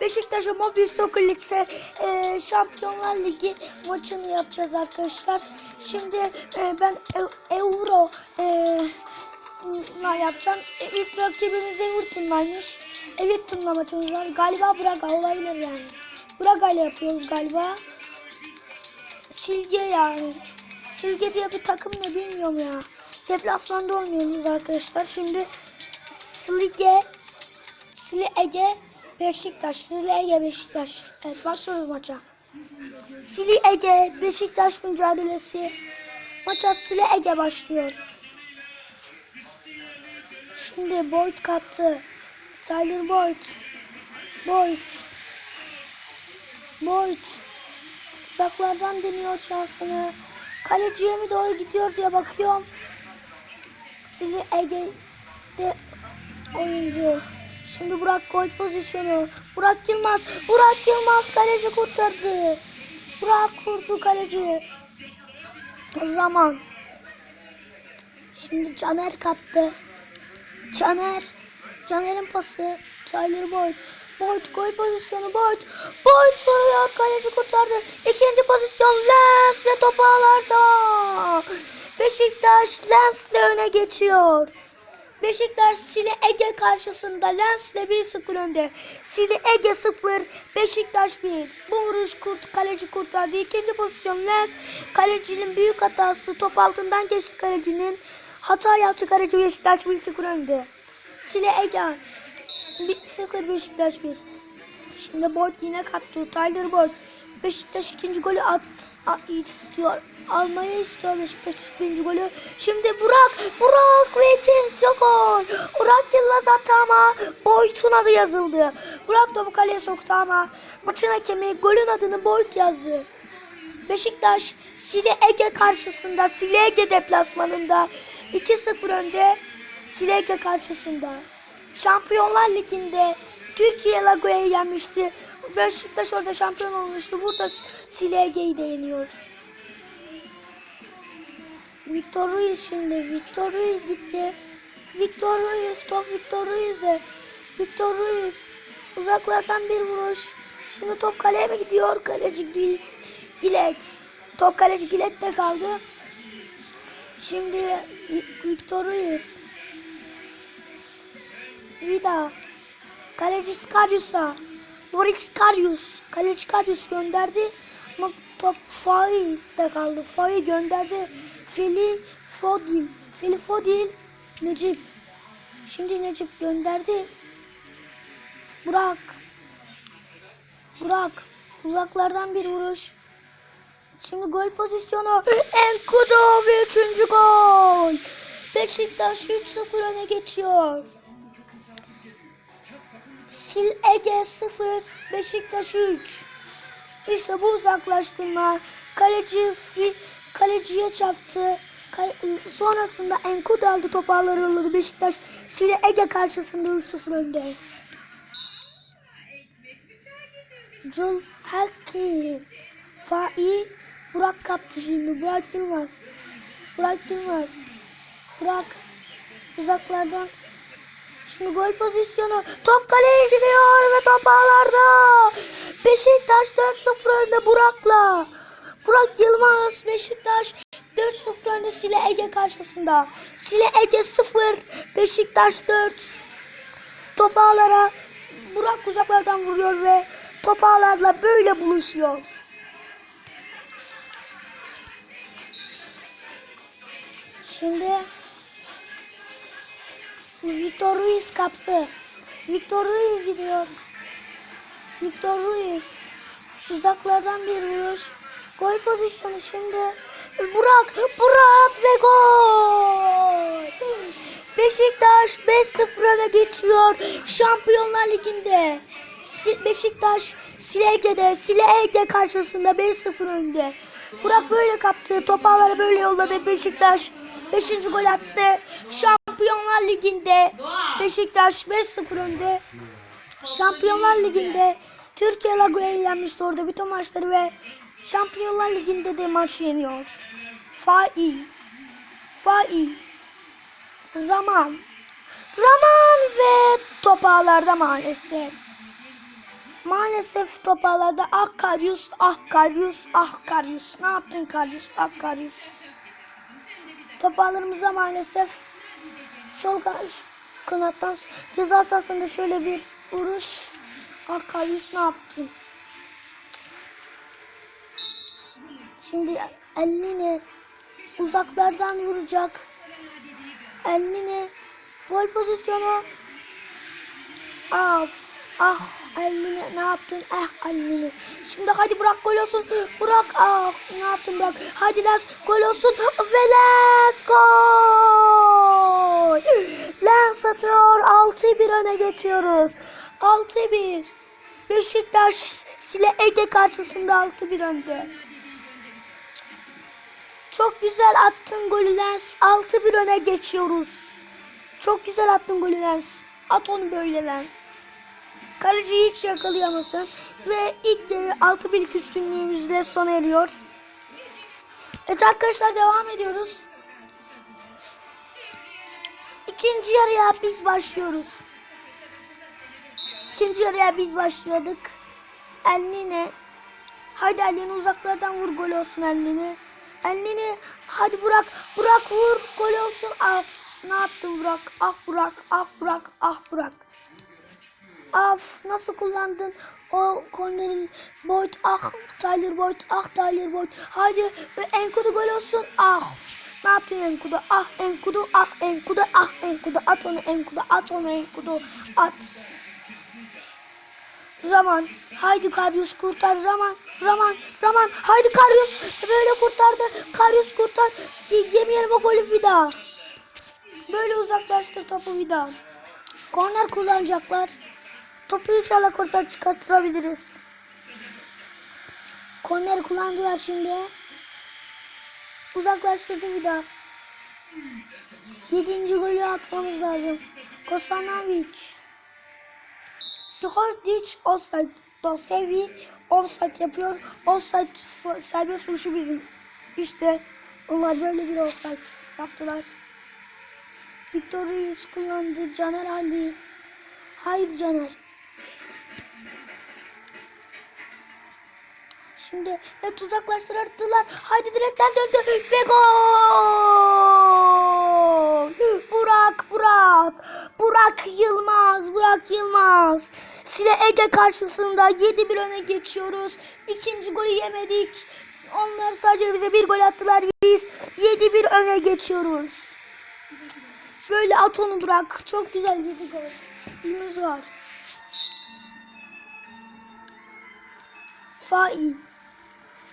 Beşiktaş'a Mobil Soccer Lig'se e, Şampiyonlar Ligi maçını yapacağız arkadaşlar. Şimdi e, ben E- Euro e, na yapacağım. E, ilk rakibimiz Everton'laymış. Everton'la maçımız var. Galiba Braga olabilir yani. Braga ile yapıyoruz galiba. Silge yani. Silge diye bir takım ne bilmiyorum ya. Deplasmanda oynuyoruz arkadaşlar. Şimdi Slige Sile Ege Beşiktaş. Sile Ege Beşiktaş. Evet başlıyoruz maça. Sili Ege Beşiktaş mücadelesi. Maça Sile Ege başlıyor. Şimdi Boyd kaptı. Tyler Boyd. Boyd. Boyd. Uzaklardan deniyor şansını. Kaleciye mi doğru gidiyor diye bakıyorum. Sili Ege'de oyuncu. Şimdi Burak gol pozisyonu. Burak Yılmaz. Burak Yılmaz kaleci kurtardı. Burak kurdu kaleci. Zaman. Şimdi Caner kattı. Caner. Caner'in pası. Tyler Boyd. Boyd gol pozisyonu Boyd. Boyd soruyor kaleci kurtardı. İkinci pozisyon Lens ve topu ağlarda. Beşiktaş Lens'le öne geçiyor. Beşiktaş Sile Ege karşısında Lens'le 1-0 önde. Sile Ege 0, Beşiktaş 1. Bu vuruş kurt, kaleci kurtardı. İkinci pozisyon Lens. Kalecinin büyük hatası. Top altından geçti kalecinin. Hata yaptı kaleci Beşiktaş 1-0 önde. Sile Ege 1-0 Beşiktaş 1. Şimdi Boyd yine kaptı. Tyler Boyd. Beşiktaş ikinci golü at, at istiyor. Almayı istiyor Beşiktaş ikinci golü. Şimdi Burak. Burak ve ikinci gol. Burak Yılmaz attı ama Boyd'un adı yazıldı. Burak topu kaleye soktu ama maçın hakemi golün adını Boyd yazdı. Beşiktaş Sile Ege karşısında Sile Ege deplasmanında 2-0 önde Sile Ege karşısında. Şampiyonlar Ligi'nde Türkiye Lago'yu yenmişti. Beşiktaş orada şampiyon olmuştu. Burada Sile Ege'yi de. Victor Ruiz şimdi. Victor Ruiz gitti. Victor Ruiz. Top Victor Ruiz'de. Victor Ruiz. Uzaklardan bir vuruş. Şimdi top kaleye mi gidiyor? Kaleci Gil, Gilet. Top kaleci Gilet'te kaldı. Şimdi Vi- Victor Ruiz. Vida. Kaleci Skarius'a. Lorik Skarius. Kaleci Skarius gönderdi. Ama top Fail'de kaldı. Fail gönderdi. Feli Fodil. Feli Fodil. Necip. Şimdi Necip gönderdi. Burak. Burak. Uzaklardan bir vuruş. Şimdi gol pozisyonu. Enkudu ve üçüncü gol. Beşiktaş 3-0 öne geçiyor. Sil Ege 0, Beşiktaş 3. İşte bu uzaklaştırma. Kaleci fi, kaleciye çarptı. Kale- sonrasında Enkudu aldı topu alırıldı. Beşiktaş Sil Ege karşısında 3-0 önde. Jul Hakim. Fai Burak kaptı şimdi. Burak Yılmaz. Burak Yılmaz. Burak uzaklardan Şimdi gol pozisyonu. Top kaleye gidiyor ve top ağlarda. Beşiktaş 4-0 önde Burak'la. Burak Yılmaz Beşiktaş 4-0 önde Sile Ege karşısında. Sile Ege 0, Beşiktaş 4. Top ağlara Burak uzaklardan vuruyor ve top ağlarla böyle buluşuyor. Şimdi Victor Ruiz kaptı. Victor Ruiz gidiyor. Victor Ruiz. Uzaklardan bir vuruş. Gol pozisyonu şimdi. Burak, Burak ve gol. Beşiktaş 5-0 öne geçiyor. Şampiyonlar Ligi'nde. Beşiktaş Silege'de, Silege karşısında 5-0 önde. Burak böyle kaptı. Top ağları böyle yolladı. Beşiktaş 5. gol attı. Şampiyonlar Ligi'nde Beşiktaş 5-0 önde. Şampiyonlar Ligi'nde Türkiye Lago'yu yenmişti orada bütün maçları ve Şampiyonlar Ligi'nde de maç yeniyor. Fai. Fai. Raman. Raman ve top ağlarda maalesef. Maalesef toparlarda ah Karyus, ah Karyus, ah Karyus. Ne yaptın Karyus, ah Karyus. Toparlarımıza maalesef sol kan- kanattan ceza sahasında şöyle bir vuruş. Ah Karyus ne yaptın? Şimdi elini uzaklardan vuracak. Elini gol pozisyonu. Af. Ah elini ne yaptın? Ah elini. Şimdi hadi bırak gol olsun. Bırak. Ah ne yaptın bırak. Hadi Lens gol olsun. Ve Lens gol. Atıyor. 6-1 öne geçiyoruz. 6-1. Beşiktaş Sile Ege karşısında 6-1 önde. Çok güzel attın golü Lens. 6-1 öne geçiyoruz. Çok güzel attın golü Lens. At onu böyle Lens. Kaleciyi hiç yakalayamasın. Ve ilk yarı 6-1 üstünlüğümüzle sona eriyor. Evet arkadaşlar devam ediyoruz. İkinci yarıya biz başlıyoruz. İkinci yarıya biz başlıyorduk. Elnine. Hadi elini uzaklardan vur gol olsun elini. Elini hadi Burak. Burak vur gol olsun. Ah ne yaptın Burak? Ah Burak. Ah Burak. Ah Burak. Af nasıl kullandın o kornerin Boyd ah Tyler Boyd ah Tyler Boyd hadi ve Enkudu gol olsun ah ne yaptın Enkudu? Ah Enkudu ah Enkudu ah Enkudu. At onu Enkudu at onu Enkudu. At. Raman haydi Karyus kurtar. Raman Raman Raman haydi Karyus böyle kurtardı. Karyus kurtar. Yemeyelim o golü bir daha. Böyle uzaklaştır topu bir daha. Korner kullanacaklar. Topu inşallah kurtar çıkartırabiliriz. Korner kullandılar şimdi. Uzaklaştırdı bir daha. Yedinci golü atmamız lazım. Kosanovic. Skordic offside. Dosevi offside yapıyor. Offside serbest vuruşu bizim. İşte onlar böyle bir offside yaptılar. Victor Ruiz kullandı. Caner Ali. Haydi Caner. Şimdi evet uzaklaştırdılar. Haydi direkten döndü ve gol! Burak, Burak. Burak Yılmaz, Burak Yılmaz. Sile Ege karşısında 7-1 öne geçiyoruz. İkinci golü yemedik. Onlar sadece bize bir gol attılar. Biz 7-1 öne geçiyoruz. Böyle at onu Burak. Çok güzel bir gol. Yunus var. Fai.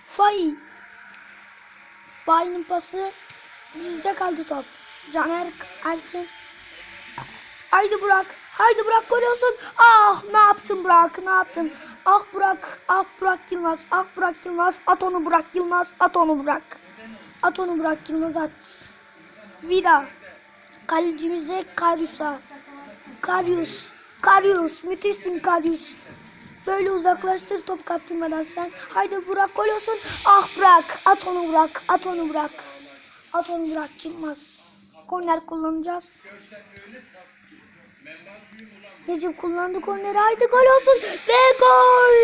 Fai. Fai'nin pası bizde kaldı top. Caner Erkin. Haydi Burak. Haydi Burak gol olsun. Ah ne yaptın Burak ne yaptın? Ah Burak. Ah Burak Yılmaz. Ah Burak Yılmaz. At onu Burak Yılmaz. At onu Burak. At onu Burak Yılmaz at. Vida. Kalecimize Karyus'a. Karyus. Karyus. Müthişsin Karyus. Böyle uzaklaştır top kaptırmadan sen. Haydi Burak gol olsun. Ah bırak. At onu bırak. At onu bırak. At onu bırak. Çıkmaz. Korner kullanacağız. Necip kullandı korneri. Haydi gol olsun. Ve gol.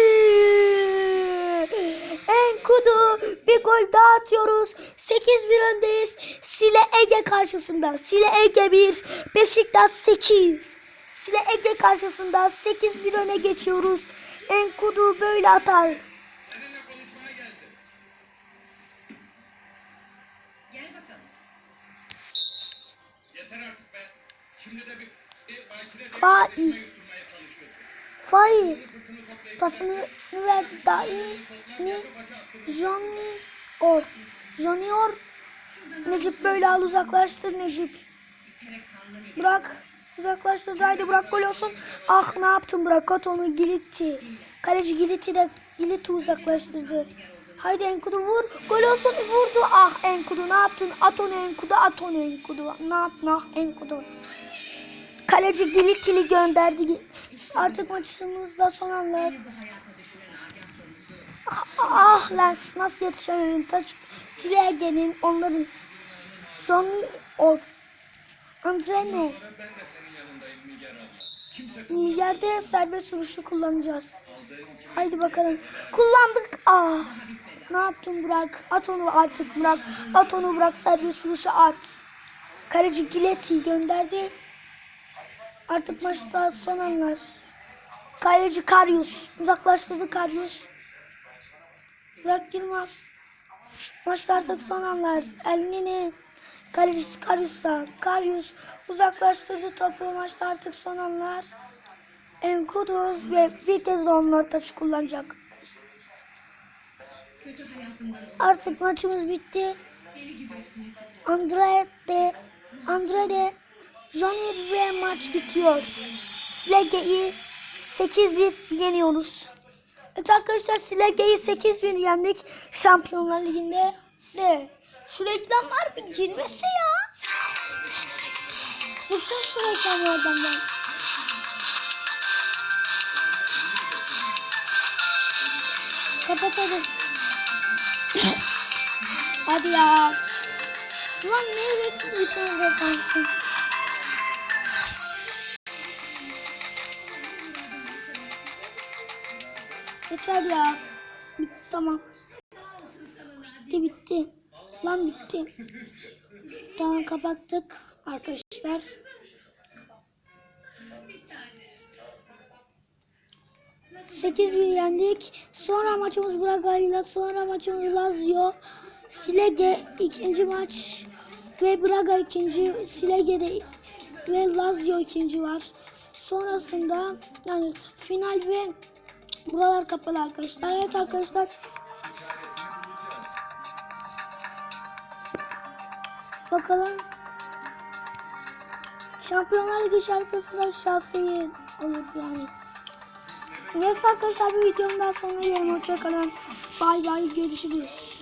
Enkudu bir gol daha atıyoruz. 8-1 öndeyiz. Sile Ege karşısında. Sile Ege 1. Beşiktaş 8. Sile Ege karşısında 8-1 öne geçiyoruz. Enkudu böyle atar. Gel bakalım. Yeter artık be. Şimdi de bir bir bakire Fai. götürmeye çalışıyorsun. Fai Fırtını toplayıp pasını verdi. Dahi ni Johnny Or. Johnny Or. Necip böyle al uzaklaştır Necip. Bırak. Uzaklaştırdı. Haydi bırak gol olsun. Ah ne yaptın bırak at onu Gilitti. Kaleci Gilitti de Gilitti uzaklaştırdı. Haydi Enkudu vur. Gol olsun. Vurdu. Ah Enkudu ne yaptın? At onu Enkudu. At onu Enkudu. Ne yaptın? Ah Enkudu. Kaleci Gilitti'li gönderdi. Artık maçımızda son anlar. Ah, ah Lens nasıl yetişemedin? Taç Silege'nin onların Johnny Or. Andre Yerde serbest vuruşu kullanacağız. Haydi bakalım. Kullandık. Ah. Ne yaptın Burak? At onu artık Burak. At onu Burak. Serbest vuruşu at. Kaleci Giletti gönderdi. Artık maçta son anlar. Kaleci Karyus. Uzaklaştırdı Karyus. Burak Yılmaz. Maçta artık son anlar. Elnini kalecisi Karyus'la. Karyus uzaklaştırdı topu. Maçta artık son anlar. Enkudu ve bir kez de onlar taç kullanacak. Artık maçımız bitti. Andrade, Andrade, Johnny ve maç bitiyor. Slege'yi 8-1 yeniyoruz. Evet arkadaşlar Slege'yi 8-1 yendik Şampiyonlar Ligi'nde. De şu reklamlar bir girmese ya. Bıktım şu reklamlardan ben. Kapat hadi. hadi ya. Ulan ne bekliyorsun zekansın? Yeter ya. Bitti tamam. Bitti bitti. Lan bitti. Tamam kapattık arkadaşlar. Sekiz bir yendik. Sonra maçımız Braga'yla. Sonra maçımız Lazio. Silege ikinci maç. Ve Braga ikinci. Silege'de ve Lazio ikinci var. Sonrasında yani final ve buralar kapalı arkadaşlar. Evet arkadaşlar. Bakalım. Şampiyonlar Ligi şarkısında şahsi olur yani. Neyse arkadaşlar bir videomdan sonra yiyelim. Hoşçakalın. Bay bay görüşürüz.